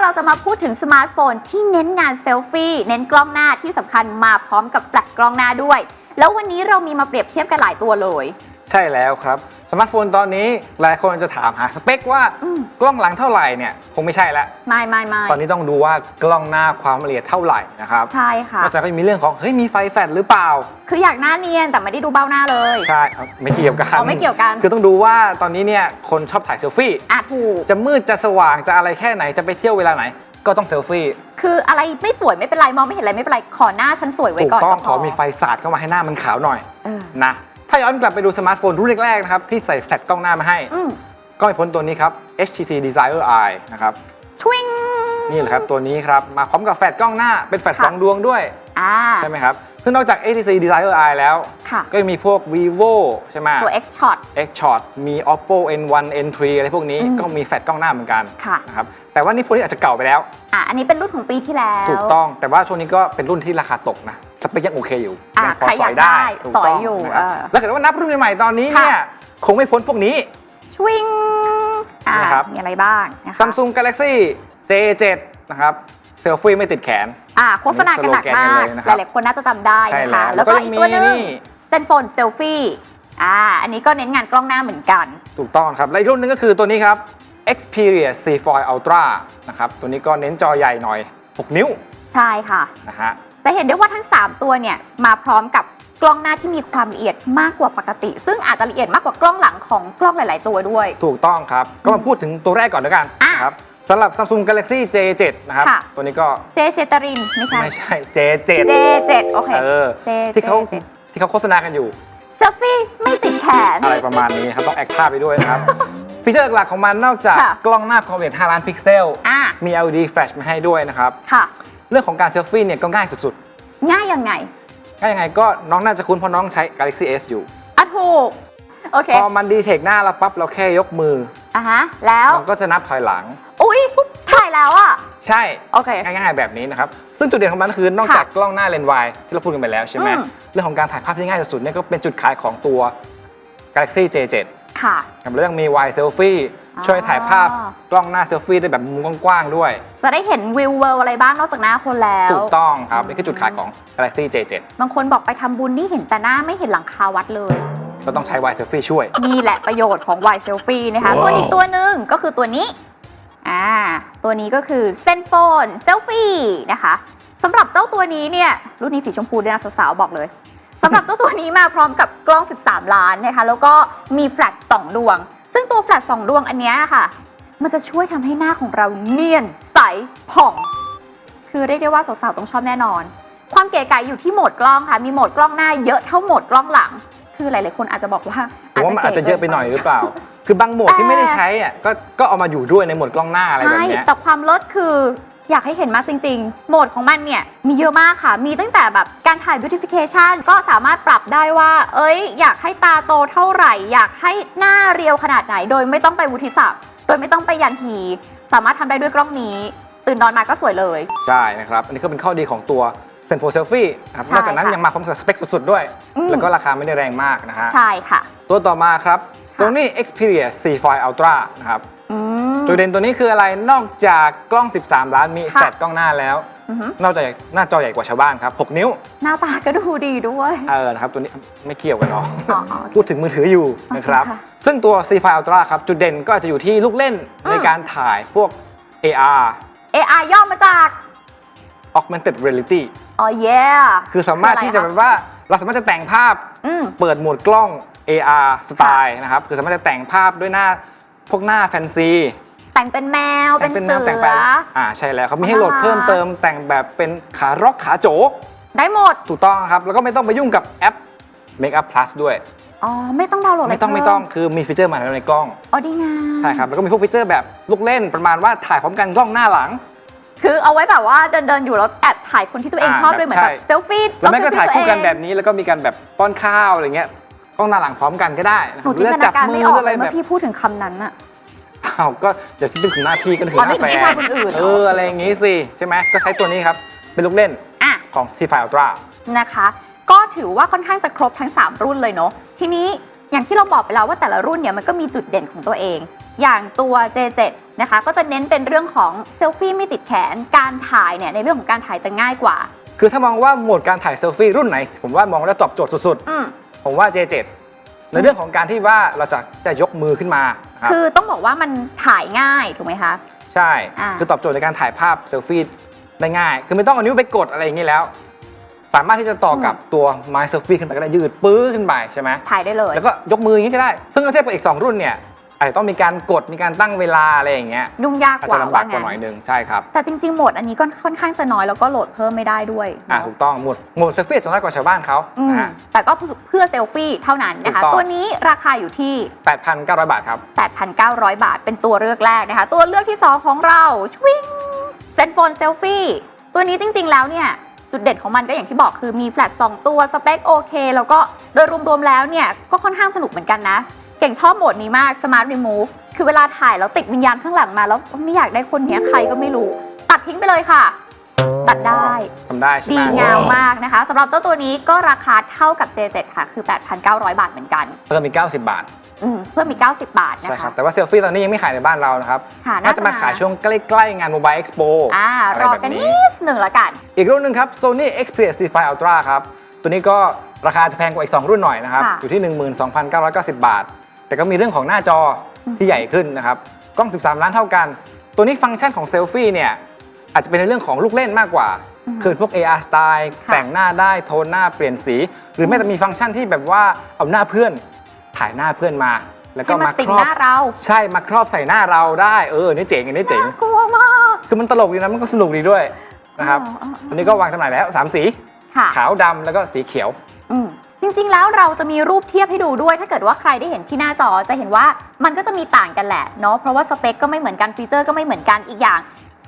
เราจะมาพูดถึงสมาร์ทโฟนที่เน้นงานเซลฟี่เน้นกล้องหน้าที่สำคัญมาพร้อมกับแฟลชกล้องหน้าด้วย แล้ววันนี้เรามีมาเปรียบเทียบกันหลายตัวเลย ใช่แล้วครับ สมาร์ทโฟนตอนนี้หลายคนจะถามหาสเปคว่าอืม กล้องหลังเท่าไหร่เนี่ยคงไม่ใช่ละ ไม่ไม่ไม่ตอนนี้ต้องดูว่ากล้องหน้าความละเอียดเท่าไหร่นะครับใช่ค่ะ นอกจากก็มีเรื่องของเฮ้ยมีไฟแฟลชหรือเปล่า คืออยากหน้าเนียนแต่ไม่ได้ดูเบ้าหน้าเลย ใช่เอาไม่เกี่ยวกันอ๋อไม่เกี่ยวกัน คือต้องดูว่าตอนนี้เนี่ยคนชอบถ่ายเซลฟี่อะถูก จะมืดจะสว่างจะอะไรแค่ไหนจะไปเที่ยวเวลาไหน ก็ต้องเซลฟี่คืออะไรไม่สวยไม่เป็นไร มองไม่เห็นอะไรไม่เป็นไร ขอหน้าฉันสวยไว้ถูกก่อนต้องก็ขอมีไฟสาดเข้ามาให้หน้ามันขาวหน่อยเออนะ ถ้าย้อนกลับไปดูสมาร์ทโฟนรุ่นแรกๆนะครับที่ใส่แฟลชกล้องหน้ามาให้ อืมก็ไม่พ้นตัวนี้ครับ HTC Desire Eye นะครับ ชวิง นี่แหละครับ ตัวนี้ครับ มาพร้อมกับแฟลชกล้องหน้าเป็นแฟลชค่ะ สองดวงด้วย อ่าใช่ไหมครับ ซึ่งนอกจาก HTC Desire Eye แล้ว ค่ะ ก็ยังมีพวก vivo ใช่ไหม ตัว X Shot X Shot มี oppo n1 n3 อะไรพวกนี้อืม ก็มีแฟลชกล้องหน้าเหมือนกันค่ะ นะครับแต่ว่านี่พวกนี้อาจจะเก่าไปแล้ว อะอันนี้เป็นรุ่นของปีที่แล้ว ถูกต้อง แต่ว่าช่วงนี้ก็เป็นรุ่นที่ราคาตกนะ สเปคยังโอเคอยู่อะยังพอใครสออยยากได้ได้ถูกสอยต้องอยู่นะครับเออ แล้วเกิดว่านับรุ่นใหม่ๆตอนนี้เนี่ยค่ะคงไม่พ้นพวกนี้ ชวิงอ่านะครับ มีอะไรบ้างนะคะ Samsung Galaxy J7 นะครับเซลฟี่ไม่ติดแขน อ่าโฆษณากันหนักมาก อันนี้สโลแกนกันเลยนะครับหลายๆคนน่าจะจำได้ใช่นะคะแล้วแล้วก็แล้วก็อีกตัวหนึมีงนี่ เซนโฟนเซลฟี่อ่าอันนี้ก็เน้นงานกล้องหน้าเหมือนกัน ถูกต้องครับ และอีกรุ่นหนึงก็คือตัวนี้ครับ Xperia C Foil Ultra นะครับ ตัวนี้ก็เน้นจอใหญ่หน่อย 6 นิ้วใช่ค่ะ นะฮะ จะเห็นได้ว่าทั้ง 3 ตัวเนี่ยมาพร้อมกับกล้องหน้าที่มีความละเอียดมากกว่าปกติ ซึ่งอาจจะละเอียดมากกว่ากล้องหลังของกล้องหลาย ๆ ตัวด้วย ถูกต้องครับ ก็มาพูดถึงตัวแรกก่อนแล้วกันอะ นะครับสำหรับ Samsung Galaxy J7 นะครับ ค่ะ ตัวนี้ก็เจเจตรินไม่ใช่ ไม่ใช่ J7 เจเจโอเค เออ J ที่เขา J ที่เขาโฆษณากันอยู่ เซลฟี่ไม่ติดแขน อะไรประมาณนี้ครับ ต้องแอคท่าไปด้วยนะครับ ฟีเจอร์หลักๆของมันนอกจากค่ะ กล้องหน้าความละเอียด5ล้านพิกเซล อ่ามี LED flash มาให้ด้วยนะครับ ค่ะ เรื่องของการเซลฟี่เนี่ยก็ง่ายสุดง่ายยังไงๆง่ายยังไงก็น้องน่าจะคุ้นเพราะน้องใช้ Galaxy S อยู่ อะถูก โอเค พอมันดีเทคหน้าเราปั๊บเราแค่ยกมือ อะฮะ แล้ว มันก็จะนับถอยหลัง อุ๊ยถ่ายแล้วอะ ใช่ โอเค ง่ายๆแบบนี้นะครับ ซึ่งจุดเด่นของมันก็คือนอกจากกล้องหน้าเลนส์วายที่เราพูดกันไปแล้วใช่ไหมอืม เรื่องของการถ่ายภาพที่ง่ายสุดๆเนี่ยก็เป็นจุดขายของตัว Galaxy J7 ค่ะ ครับแล้วยังมี wide selfie อ๋อ ช่วยถ่ายภาพกล้องหน้าเซลฟี่ได้แบบมุมกว้างๆด้วย จะได้เห็นวิวเวิร์อะไรบ้างนอกจากหน้าคนแล้ว ถูกต้องครับ นี่คือจุดขายของ Galaxy J7 บางคนบอกไปทำบุญนี่เห็นแต่หน้าไม่เห็นหลังคาวัดเลยก็ต้องใช้ wide selfie ช่วย นี่แหละประโยชน์ของ Y Selfie นะคะว้าวส่วนอีกตัวหนึ่งก็คือตัวนี้อ่าตัวนี้ก็คือเซนโฟนเซลฟี่นะคะสำหรับเจ้าตัวนี้เนี่ยรุ่นนี้สีชมพูด้วยนะสาวๆบอกเลยสำหรับเจ้าตัวนี้มาพร้อมกับกล้อง 13 ล้านนะคะแล้วก็มีแฟลช2ดวง ซึ่งตัวแฟลช2ดวงอันเนี้ยค่ะ มันจะช่วยทำให้หน้าของเราเนียนใสผ่อง คือเรียกได้ว่าสาวๆต้องชอบแน่นอน ความเก๋ไก๋อยู่ที่โหมดกล้องค่ะ มีโหมดกล้องหน้าเยอะเท่าโหมดกล้องหลัง คือหลายๆคนอาจจะบอกว่าผมว่ามันอาจจะเยอะไปหน่อยหรือเปล่า คือบางโหมดที่ไม่ได้ใช้อะก็ก็เอามาอยู่ด้วยในโหมดกล้องหน้าอะไรแบบใช่เนี้ยแต่ความลดคือ อยากให้เห็นมากจริง ๆ โหมดของมันเนี่ยมีเยอะมากค่ะ มีตั้งแต่แบบการถ่าย beautification ก็สามารถปรับได้ว่า เอ้ย อยากให้ตาโตเท่าไหร่ อยากให้หน้าเรียวขนาดไหน โดยไม่ต้องไปวุฒิศักดิ์โดยไม่ต้องไปยันฮีสามารถทำได้ด้วยกล้องนี้ ตื่นนอนมาก็สวยเลย ใช่นะครับ อันนี้ก็เป็นข้อดีของตัว Zenfone Selfie นะครับใช่นอกจากนั้นค่ะยังมาพร้อมกับสเปคสุดๆด้วยอืมแล้วก็ราคาไม่ได้แรงมากนะฮะ ใช่ค่ะ ตัวต่อมาครับ Sony Xperia C Foil Ultra นะครับอืม จุดเด่นตัวนี้คืออะไรนอกจากกล้อง 13 ล้านมีค่ะแฟลชกล้องหน้าแล้ว อือหือนอกจากหน้าจอใหญ่กว่าชาวบ้านครับ 6 นิ้ว หน้าตาก็ดูดีด้วย เออนะครับตัวนี้ไม่เกี่ยวกันเนาะ อ๋ออ๋อ พูดถึงมือถืออยู่นะครับ โอเคค่ะซึ่งตัว C Foil Ultra ครับ จุดเด่นก็อาจจะอยู่ที่ลูกเล่นอืม ในการถ่ายพวก AR AI ย่อมาจาก Augmented Reality อ๋อ yeah คือสามารถที่จะแบบว่าเราสามารถจะแต่งภาพอืม เปิดโหมดกล้อง AR สไตล์นะครับ คือสามารถจะแต่งภาพด้วยหน้าพวกหน้าแฟนซี แต่งเป็นแมวเป็นแต่งเสืหน้าแต่งอไปอ่าใช่แล้วเขามีให้โหลดน่ารัก เพิ่มเติมแต่งแบบเป็นขารอกขาโจกได้หมด ถูกต้องครับ แล้วก็ไม่ต้องไปยุ่งกับแอป Makeup Plus ด้วย อ๋อ ไม่ต้องดาวน์โหลดอะไรไม่ต้องเพิ่ไม่ต้องคือมีฟีเจอร์มาแล้วในกล้อง อ๋อดีงามใช่ครับ แล้วก็มีพวกฟีเจอร์แบบลูกเล่นประมาณว่าถ่ายพร้อมกันกล้องหน้าหลัง คือเอาไว้แบบว่าเดินเดินๆอยู่แล้วแอบถ่ายคนที่ตัวเองอ่าชอบด้วยเหมือนใช่แบบเซลฟี่แล้วแม่ก็ถ่ายคู่กันเซลฟี่ตัวเองแบบนี้แล้วก็มีการแบบป้อนข้าวอะไรเงี้ยกล้องหน้าหลังพร้อมกันก็ได้นะหคนูรับจินตนาการไม่ออกหเลยแบเมื่อบพี่พูดถึงคำนั้นอะ อ้าวก็อย่าคิดถึงหน้าพี่ก็ถึงอ๋อหน้าแฟไม่ใช่คนอื่นเอออะไรอย่างงี้สิใช่ไหมก็ใช้ตัวนี้ครับเป็นลูกเล่นอะ ของ C File Ultra นะคะ ก็ถือว่าค่อนข้างจะครบทั้ง 3 รุ่นเลยเนาะ ทีนี้อย่างที่เราบอกไปแล้วว่าแต่ละรุ่นเนี่ยมันก็มีจุดเด่นของตัวเอง อย่างตัว J7 นะคะ ก็จะเน้นเป็นเรื่องของเซลฟี่ไม่ติดแขน การถ่ายเนี่ยในเรื่องของการถ่ายจะง่ายกว่า คือถ้ามองว่าโหมดการถ่ายเซลฟี่รุ่นไหน ผมว่ามองแล้วตอบโจทย์สุดอืม ๆ ผมว่า J7 ในเรื่องของการที่ว่าเราจะจะยกมือขึ้นมานะครับคือต้องบอกว่ามันถ่ายง่ายถูกไหมคะ ใช่ อ่า คือตอบโจทย์ในการถ่ายภาพเซลฟี่ได้ง่าย คือไม่ต้องเอานิ้วไปกดอะไรอย่างนี้แล้ว สามารถที่จะต่อกับตัวไม้เซลฟี่ขึ้นไปก็ได้ยืดปื้อขึ้นไปใช่ไหมถ่ายได้เลย แล้วก็ยกมืออย่างนี้ก็ได้ ซึ่งถ้าเทียบกับอีก 2 รุ่นเนี่ย อาจจะต้องมีการกดมีการตั้งเวลาอะไรอย่างเงี้ยยุ่งยากอาจกว่าจะลำบากกว่างั้หน่อยนึงใช่ครับแต่จริงๆโหมดอันนี้ก็ค่อนข้างจะน้อยแล้วก็โหลดเพิ่มไม่ได้ด้วยอะเนอะถูกต้องหมดหมดเซลฟี่จะน้อยกว่าชาวบ้านเขาอืมนะฮะ แต่ก็เพื่อเซลฟี่เท่านั้นนะคะ ถูกต้อง ตัวนี้ราคาอยู่ที่ 8,900 บาทครับ 8,900 บาท เป็นตัวเลือกแรกนะคะ ตัวเลือกที่ 2 ของเราชวิงเซนโฟนเซลฟี่ ตัวนี้จริงๆแล้วเนี่ย จุดเด่นของมันก็อย่างที่บอกคือมีแฟลช2ตัว สเปคโอเค แล้วก็โดยรวมๆแล้วเนี่ย ก็ค่อนข้างสนุกเหมือนกันนะ เก่งชอบโหมดนี้มาก Smart Remove คือเวลาถ่ายแล้วติดวิญญาณข้างหลังมาแล้วไม่อยากได้คนเนี้ยใครก็ไม่รู้ ตัดทิ้งไปเลยค่ะ ตัดได้ ทำได้ใช่ไหมดีงามมากนะคะสำหรับเจ้าตัวนี้ก็ราคาเท่ากับ J7 ค่ะ คือ 8,900 บาทเหมือนกันเพิ่มมี 90 บาท อืมเพิ่มมี90 บาทนะใช่ครัคะ บ แต่ว่าเซลฟี่ตอนนี้ยังไม่ขายในบ้านเรานะครับค่ะน่าจะมาขายช่วงใกล้ ๆ งาน Mobile Expo อ่าอะไรรอแบบกันนี้นิดหนึ่งละกัน อีกรุ่นหนึ่งครับ Sony Xperia C5 Ultra ครับ ตัวนี้ก็ราคาจะแพงกว่าอีก 2 รุ่นหน่อยนะครับ ค่ะ อยู่ที่ 12,990 บาท แต่ก็มีเรื่องของหน้าจอที่ใหญ่ขึ้นนะครับ กล้อง 13 ล้านเท่ากัน ตัวนี้ฟังก์ชันของเซลฟี่เนี่ยอาจจะเป็นในเรื่องของลูกเล่นมากกว่า คือพวก AR Style ค่ะแต่งหน้าได้โทนหน้าเปลี่ยนสี หรือแม้แต่มีฟังก์ชันที่แบบว่าเอาหน้าเพื่อนถ่ายหน้าเพื่อนมา แล้วก็ให้มามาสิงครอหบน้าเราใช่มาครอบใส่หน้าเราได้เออนี่เจ๋งอันนี้เจ๋งกลัวมากคือมันตลกดีนะมันก็สนุกดีด้วยนะครับอ๋ออ๋ออ๋อตัวนี้ก็วางจำหน่ายแล้ว 3 สีค่ะขาวดำแล้วก็สีเขียวอืมจ ริง ๆ แล้วเราจะมีรูปเทียบให้ดูด้วย ถ้าเกิดว่าใครได้เห็นที่หน้าจอจะเห็นว่ามันก็จะมีต่างกันแหละเนาะเพราะว่าสเปคก็ไม่เหมือนกันฟีเจอร์ก็ไม่เหมือนกันอีกอย่าง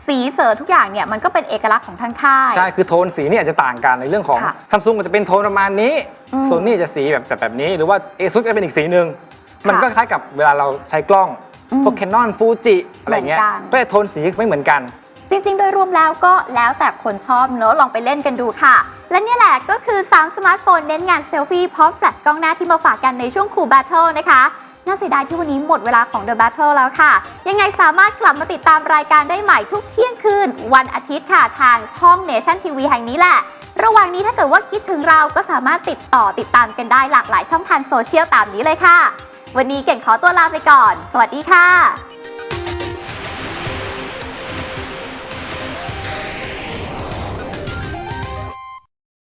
สีเสอทุกอย่างเนี่ยมันก็เป็นเอกลักษณ์ของทางค่าย ใช่ คือโทนสีเนี่ยอาจจะต่างกันในเรื่องของค่ะซัมซุงมันจะเป็นโทนประมาณนี้อืมโซนี่จะสีแบบแบบแบบนี้ หรือว่าเอซุจะเป็นอีกสีหนึ่งค่ะมันก็คล้ายกับเวลาเราใช้กล้อง อืมพวก Canon Fuji อะไรเงี้ยเหมือนกัน ก็จะโทนสีไม่เหมือนกัน จริงๆ โดยรวมแล้วก็แล้วแต่คนชอบเนอะลองไปเล่นกันดูค่ะ และเนี่ยแหละก็คือ 3 สมาร์ทโฟนเน้นงานเซลฟี่พร้อมแฟลชกล้องหน้าที่มาฝากกันในช่วงคูล Battle นะคะน่าเสียดายที่วันนี้หมดเวลาของ The Battle แล้วค่ะ ยังไงสามารถกลับมาติดตามรายการได้ใหม่ทุกเที่ยงคืน วันอาทิตย์ค่ะ ทางช่อง Nation TV แห่งนี้แหละ ระหว่างนี้ถ้าเกิดว่าคิดถึงเราก็สามารถติดต่อติดตามกันได้หลากหลายช่องทางโซเชียลตามนี้เลยค่ะ วันนี้เก่งขอตัวลาไปก่อน สวัสดีค่ะ